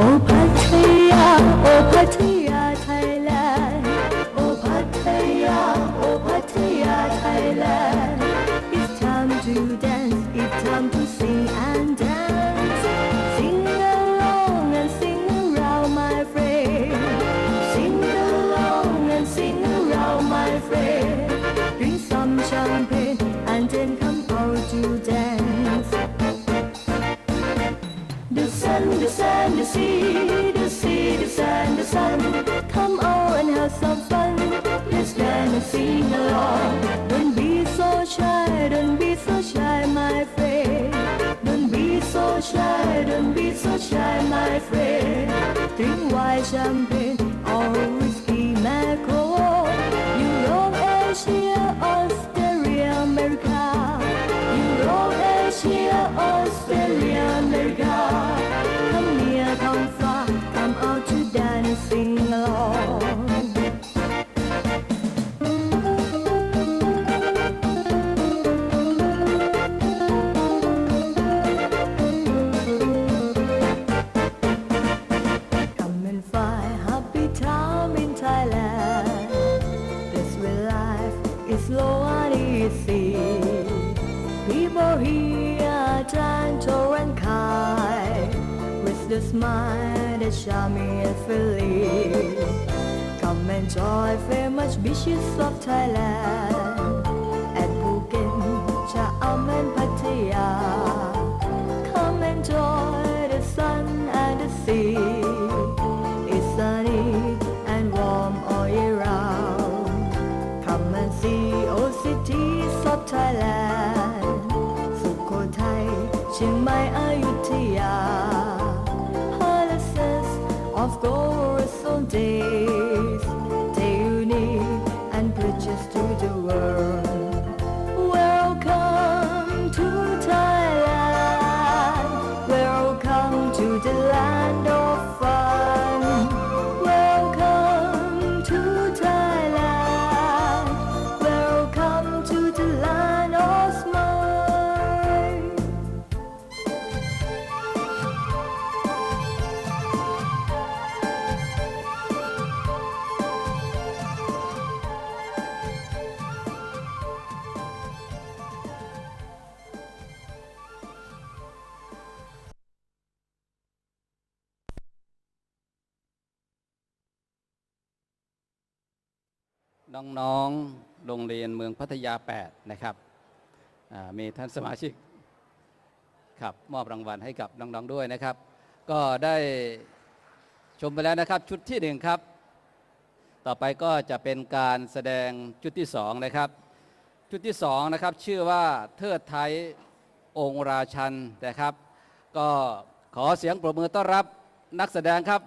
Oh, Patria, oh, Patria. And the sea, the sea, the sand, the sun. Come on and have some fun. Let's dance and sing along. Don't be so shy, don't be so shy, my friend. Don't be so shy, don't be so shy, my friend. Drink white champagne smile that charming and friendly. Come enjoy famous beaches of Thailand at Phuket, Cham and Pattaya. Come enjoy the sun and the sea. It's sunny and warm all year round. Come and see old cities of Thailand. น้องๆโรงเรียนเมืองพัทยา 8 นะครับมีท่านสมาชิกครับมอบรางวัลให้กับน้องๆด้วยนะครับ ก็ได้ชมไปแล้วนะครับชุดที่หนึ่งครับ ต่อไปก็จะเป็นการแสดงชุดที่สองนะครับ ชุดที่สองนะครับชื่อว่าเทิดไทยองค์ราชันนะครับ ก็ขอเสียงปรบมือต้อนรับนักแสดงครับ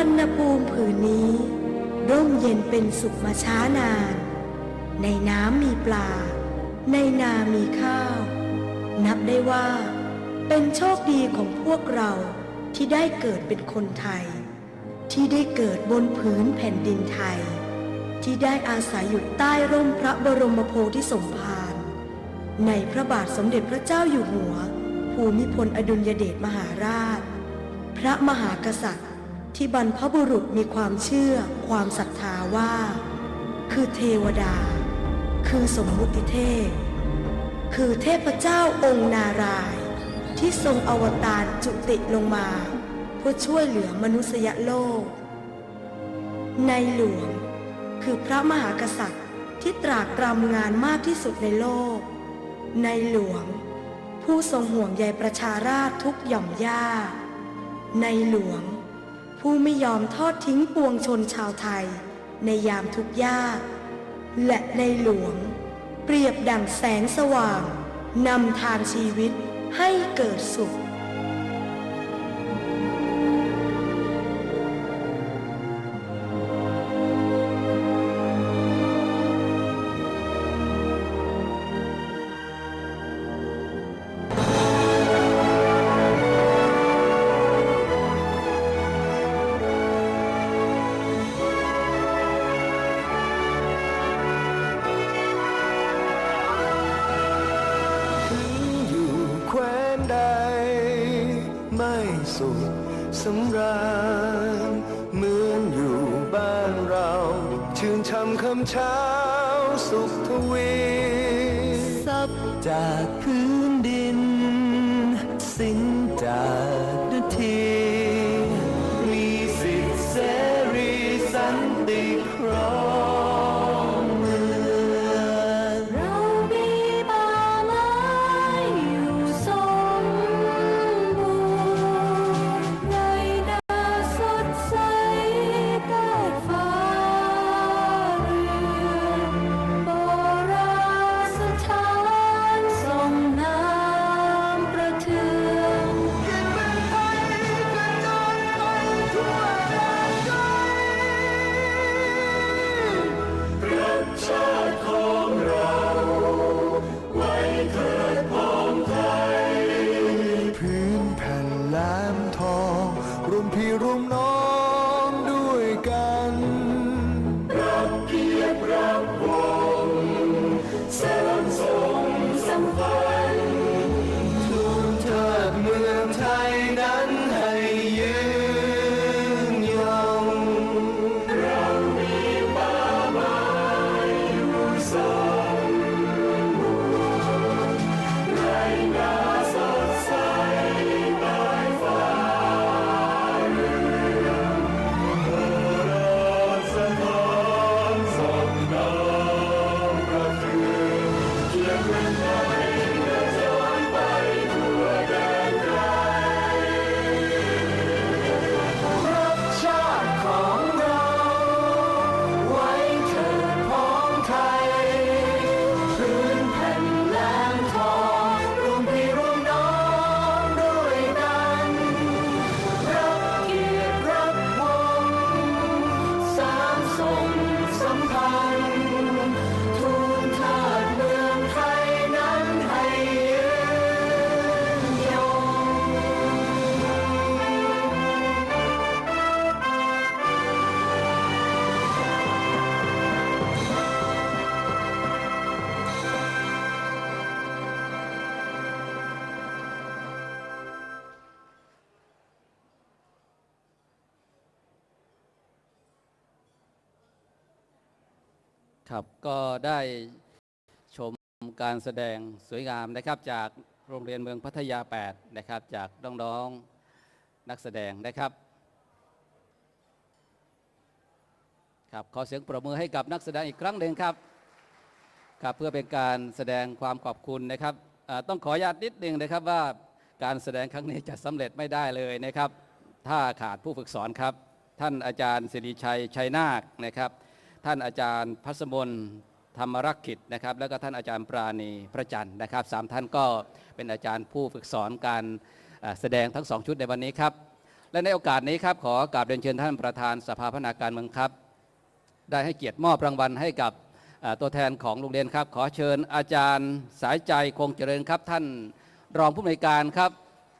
รรณภูมิผืนนี้ ร่มเย็นเป็นสุขมาช้านาน ในน้ำมีปลา ในนามีข้าว นับได้ว่า เป็นโชคดีของพวกเราที่ได้เกิดเป็นคนไทย ที่ได้เกิดบนผืนแผ่นดินไทย ที่ได้อาศัยอยู่ใต้ร่มพระบรมโพธิสมภาร ในพระบาทสมเด็จพระเจ้าอยู่หัว ภูมิพลอดุลยเดชมหาราช พระมหากษัตริย์ ที่บรรพบุรุษมีความเชื่อความศรัทธาว่า คือเทวดา คือสมมุติเทพ คือเทพเจ้าองค์นารายณ์ที่ทรงอวตารจุติลงมา เพื่อช่วยเหลือมนุษยโลก ในหลวงคือพระมหากษัตริย์ที่ตรากตรำงานมากที่สุดในโลก ในหลวง ผู้ทรงห่วงใยประชาราษทุกหย่อมย่าในหลวง ผู้ไม่ยอมทอดทิ้งปวงชนชาวไทย ในยามทุกข์ยาก และในหลวง เปรียบดั่งแสงสว่างนำทางชีวิตให้เกิดสุข ช่ำคำเช้าสุขทวีซับจากพื้นดิน สิ้นจาก ก็ได้ชมการแสดงสวยงามนะครับจากโรงเรียนเมืองพัทยา 8 นะครับ จากน้องๆนักแสดงนะครับครับขอเสียงปรบมือให้กับนักแสดงอีกครั้งหนึ่งครับครับเพื่อเป็นการแสดงความขอบคุณนะครับต้องขออนุญาตนิดนึงนะครับว่าการแสดงครั้งนี้จะสำเร็จไม่ได้เลยนะครับ ถ้าขาดผู้ฝึกสอนครับ ท่านอาจารย์สิริชัยชัยนาคนะครับ ท่านอาจารย์พัสมนธรรมรักขิตนะครับ แล้วก็ท่านอาจารย์ปราณีพระจันทร์นะครับสามท่านก็เป็นอาจารย์ผู้ฝึกสอนการแสดงทั้งสองชุดในวันนี้ครับ และในโอกาสนี้ครับขอกราบเรียนเชิญท่านประธานสภาพัฒนาการเมืองครับ ได้ให้เกียรติมอบรางวัลให้กับตัวแทนของโรงเรียนครับ ขอเชิญอาจารย์สายใจคงเจริญครับ ท่านรองผู้อำนวยการครับ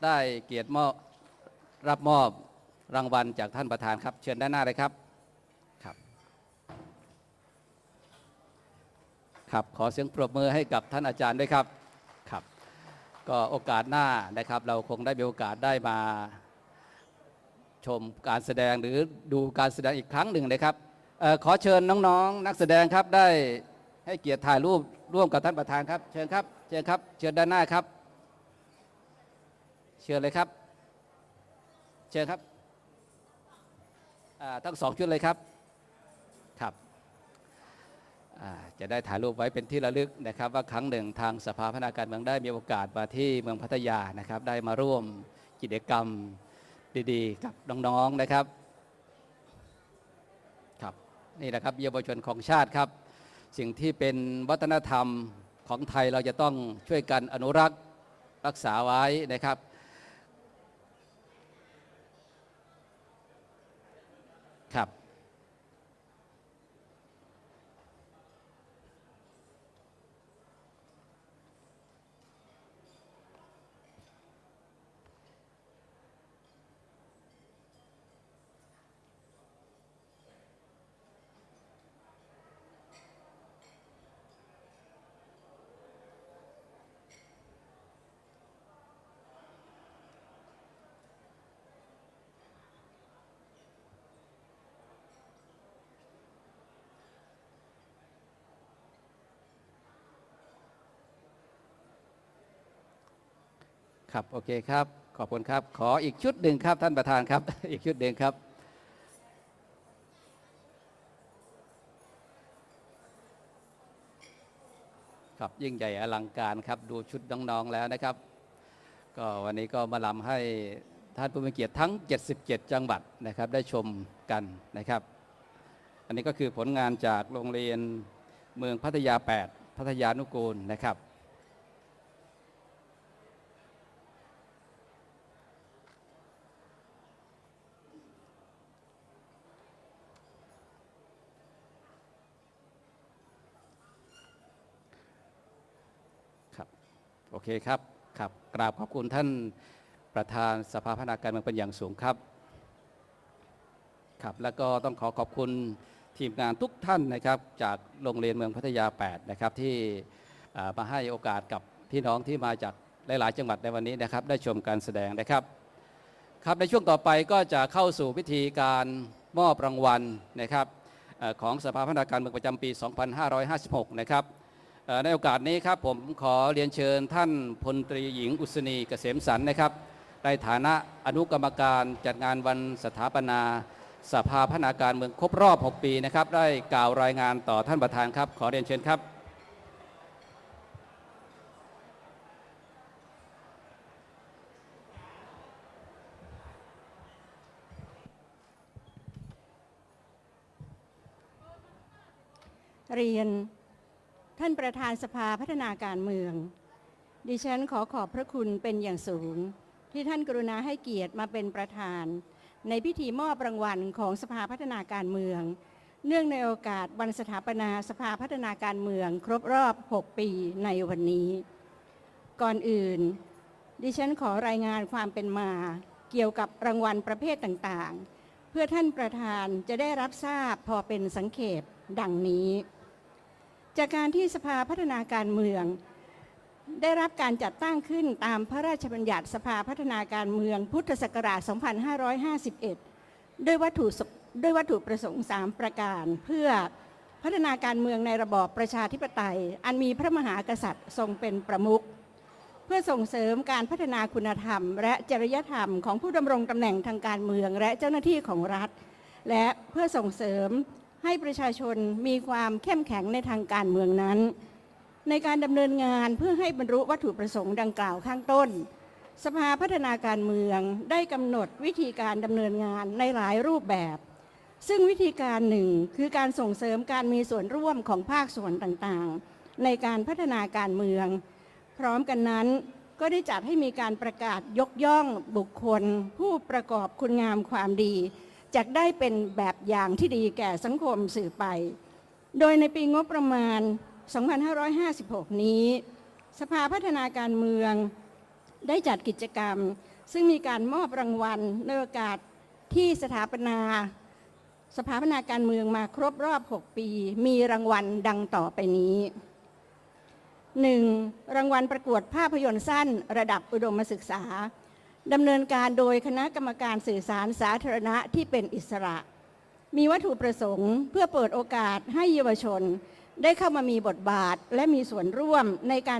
ได้เกียรติมอบรับมอบรางวัลจากท่านประธานครับ เชิญด้านหน้าเลยครับ ครับขอเสียงปรบมือให้กับท่านอาจารย์ด้วยครับครับ ก็โอกาสหน้านะครับ เราคงได้มีโอกาสได้มาชมการแสดงหรือดูการแสดงอีกครั้งหนึ่งนะครับออขอเชิญน้องๆนักแสดงครับได้ให้เกียรติถ่ายรูปร่วมกับท่านประธานครับ เชิญครับเชิญครับเชิญด้านหน้าครับ เชิญเลยครับ เชิญครับทั้งสองชุดเลยครับ จะได้ถ่ายรูปไว้เป็นที่ระลึกนะครับ ว่าครั้งหนึ่งทางสภาพัฒนาการเมืองได้มีโอกาสมาที่เมืองพัทยานะครับ ได้มาร่วมกิจกรรมดีๆ กับน้องๆนะครับครับนี่แหละครับเยาวชนของชาติครับ สิ่งที่เป็นวัฒนธรรมของไทยเราจะต้องช่วยกันอนุรักษ์รักษาไว้นะครับครับ ครับโอเคครับ ขอบคุณครับ ขออีกชุดหนึ่งครับท่านประธานครับ อีกชุดหนึ่งครับครับยิ่งใหญ่อลังการครับดูชุดน้องๆแล้วนะครับ ก็วันนี้ก็มาลำให้ท่านผู้มีเกียรติทั้ง 77 จังหวัดนะครับได้ชมกันนะครับ อันนี้ก็คือผลงานจากโรงเรียนเมืองพัทยา 8 พัทยานุกูลนะครับ โอเคครับครับกราบขอบคุณท่านประธานสภาพัฒนาการเมืองเป็นอย่างสูงครับครับ แล้วก็ต้องขอขอบคุณทีมงานทุกท่านนะครับจากโรงเรียนเมืองพัทยา 8 นะครับ ที่มาให้โอกาสกับพี่น้องที่มาจากหลาย ๆ จังหวัดในวันนี้นะครับ ได้ชมการแสดงนะครับ ครับในช่วงต่อไปก็จะเข้าสู่พิธีการมอบรางวัลนะครับของสภาพัฒนาการเมืองประจำปี 2556 นะครับ ในโอกาสนี้ครับผมขอเรียนเชิญท่านพลตรีหญิงอุศนีเกษมสันนะครับในฐานะอนุกรรมการจัดงานวันสถาปนาสภาพัฒนาการเมืองครบรอบ 6 ปีนะครับ ได้กล่าวรายงานต่อท่านประธานครับ ขอเรียนเชิญครับ เรียน ท่านประธานสภาพัฒนาการเมือง ดิฉันขอขอบพระคุณเป็นอย่างสูง ที่ท่านกรุณาให้เกียรติมาเป็นประธาน ในพิธีมอบรางวัลของสภาพัฒนาการเมือง เนื่องในโอกาสวันสถาปนาสภาพัฒนาการเมือง ครบรอบ 6 ปีในวันนี้ ก่อนอื่น ดิฉันขอรายงานความเป็นมา เกี่ยวกับรางวัลประเภทต่างๆ เพื่อท่านประธานจะได้รับทราบพอเป็นสังเขปดังนี้ จากการที่สภาพัฒนาการเมือง ได้รับการจัดตั้งขึ้นตามพระราชบัญญัติสภาพัฒนาการเมืองพุทธศักราช 2551 ด้วยวัตถุด้วยวัตถุประสงค์ 3 ประการ เพื่อพัฒนาการเมืองในระบอบประชาธิปไตย อันมีพระมหากษัตริย์ทรงเป็นประมุขเพื่อส่งเสริมการพัฒนาคุณธรรม และจริยธรรมของผู้ดำรงตำแหน่งทางการเมืองและเจ้าหน้าที่ของรัฐ และเพื่อส่งเสริม ให้ประชาชนมีความเข้มแข็งในทางการเมืองนั้น ในการดำเนินงานเพื่อให้บรรลุวัตถุประสงค์ดังกล่าวข้างต้น สภาพัฒนาการเมืองได้กำหนดวิธีการดำเนินงานในหลายรูปแบบ ซึ่งวิธีการหนึ่งคือการส่งเสริมการมีส่วนร่วมของภาคส่วนต่างๆ ในการพัฒนาการเมือง พร้อมกันนั้นก็ได้จัดให้มีการประกาศยกย่องบุคคล ผู้ประกอบคุณงามความดี จะได้เป็นแบบอย่างที่ดีแก่สังคมสื่อไป โดยในปีงบประมาณ 2556 นี้ สภาพัฒนาการเมืองได้จัดกิจกรรม ซึ่งมีการมอบรางวัลในโอกาสที่สถาปนาสภาพัฒนาการเมืองมาครบรอบ 6 ปี มีรางวัลดังต่อไปนี้ 1. รางวัลประกวดภาพยนตร์สั้นระดับอุดมศึกษา ดำเนินการโดยคณะกรรมการสื่อสารสาธารณะที่เป็นอิสระ มีวัตถุประสงค์เพื่อเปิดโอกาสให้เยาวชน ได้เข้ามามีบทบาทและมีส่วนร่วมในการ